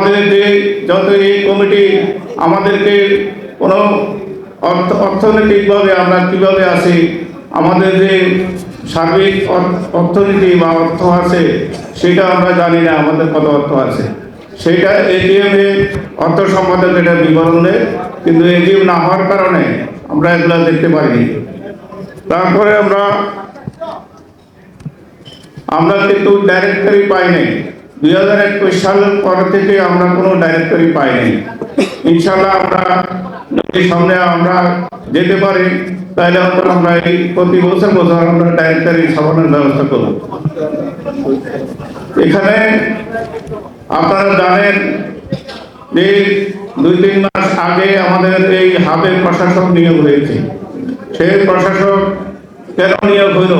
আমাদের যে যত এই কমিটি আমাদেরকে কোনো অর্থ অর্থনৈতিকভাবে আমরা কীভাবে আছি, আমাদের যে সার্বিক অর্থনীতি বা অর্থ আছে, সেটা আমরা জানি না, আমাদের কত অর্থ আছে। সেটা এজিএম এ অর্থ সম্পাদক এটা বিবরণ দেয়, কিন্তু এজিএম না হওয়ার কারণে আমরা এগুলো দেখতে পারিনি। তারপরে আমরা আমরা কিন্তু ডাইরেক্টরি পাই নাই দুই হাজার একুশ সালের পর থেকে আমরা কোনো ডাইরেক্টরি পাই নাই ইনশাল্লাহ আমরা যদি সামনে আমরা যেতে পারি, তাহলে আমরা এই প্রতি বছর বছর আমরা ডাইরেক্টরি ছাপানোর ব্যবস্থা করব। এখানে আপনারা জানেন যে দুই তিন মাস আগে আমাদের এই হাবের প্রশাসক নিয়োগ হয়েছে। সেই প্রশাসক কেন নিয়োগ হইল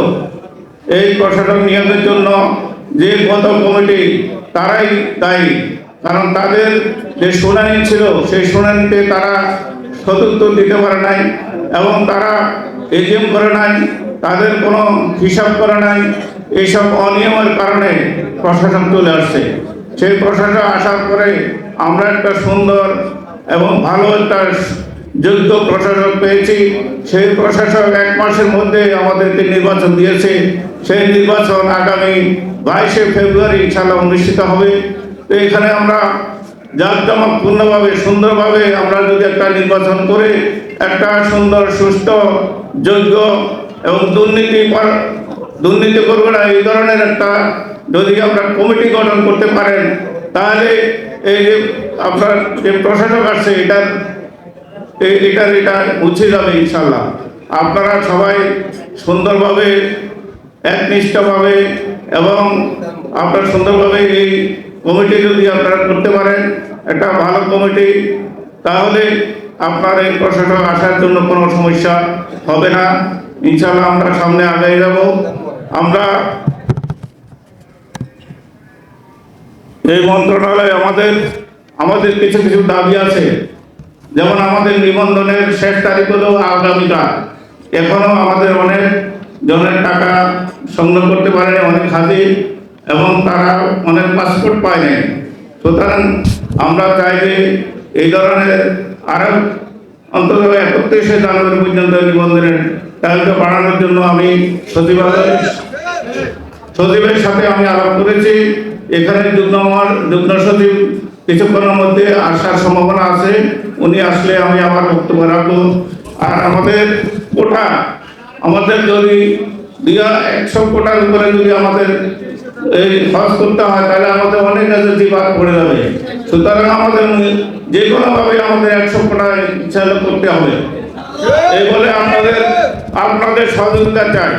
এই প্রশাসক নিয়োগের জন্য যে গত কমিটি তারাই দায়ী। কারণ তাদের যে শুনানি ছিল, সেই শুনানিতে তারা সদুত্তর দিতে পারে নাই এবং তারা এজিএম করে নাই, তাদের কোনো হিসাব করে নাই। এইসব অনিয়মের কারণে প্রশাসন চলে আসছে। সেই প্রশাসন আসার পরে আমরা একটা সুন্দর এবং ভালো একটা যোগ্য প্রশাসক পেয়েছি। সেই প্রশাসক এক মাসের মধ্যে আমাদেরকে নির্বাচন দিয়েছে। সেই নির্বাচন আগামী বাইশে ফেব্রুয়ারি ইনশাল্লাহ অনুষ্ঠিত হবে। তো এখানে আমরা জাঁকজমকপূর্ণভাবে সুন্দরভাবে আমরা যদি একটা নির্বাচন করে একটা সুন্দর, সুস্থ, যোগ্য এবং দুর্নীতি দুর্নীতি করবে না, এই ধরনের একটা যদি আমরা কমিটি গঠন করতে পারেন, তাহলে এই যে আপনার যে প্রশাসক আসছে এটার এ- এটার এটা মুছে যাবে ইনশাল্লাহ আপনারা সবাই সুন্দরভাবে, একনিষ্ঠভাবে এবং আপনারা সুন্দরভাবে এই কমিটি যদি আপনারা করতে পারেন, একটা ভালো কমিটি, তাহলে আপনার এই প্রশাসক আসার জন্য কোনো সমস্যা হবে না। ইনশাল্লাহ আমরা সামনে আগে যাব। আমরা এই মন্ত্রণালয় আমাদের আমাদের কিছু কিছু দাবি আছে। যেমন আমাদের নিবন্ধনের শেষ তারিখ হলো আগামীকাল এখনও আমাদের অনেক জনের টাকা সংগ্রহ করতে পারেনি, অনেক হাজির, এবং তারা অনেক পাসপোর্ট পায় নাই। সুতরাং আমরা চাই যে এই ধরনের আরও অন্তত একত্রিশে জানুয়ারি পর্যন্ত নিবন্ধনের তালিকা বাড়ানোর জন্য আমি সচিবালয় সচিবের সাথে আমি আলাপ করেছি। এখানে যুগ্ম যুগ্ম সচিব কিছুক্ষণের মধ্যে আসার সম্ভাবনা আছে। উনি আসলে আমি আমার বক্তব্য রাখব। আর আমাদের কোটা, আমাদের যদি দিয়া একশো কোটার উপরে যদি আমাদের এই খরচ করতে হয়, তাহলে আমাদের অনেক এজেন্সি বাদ পড়ে যাবে। সুতরাং আমাদের যে কোনোভাবে আমাদের একশো কোটা ইচ্ছা করতে হবে। এই বলে আপনাদের আপনাদের সহযোগিতা চাই।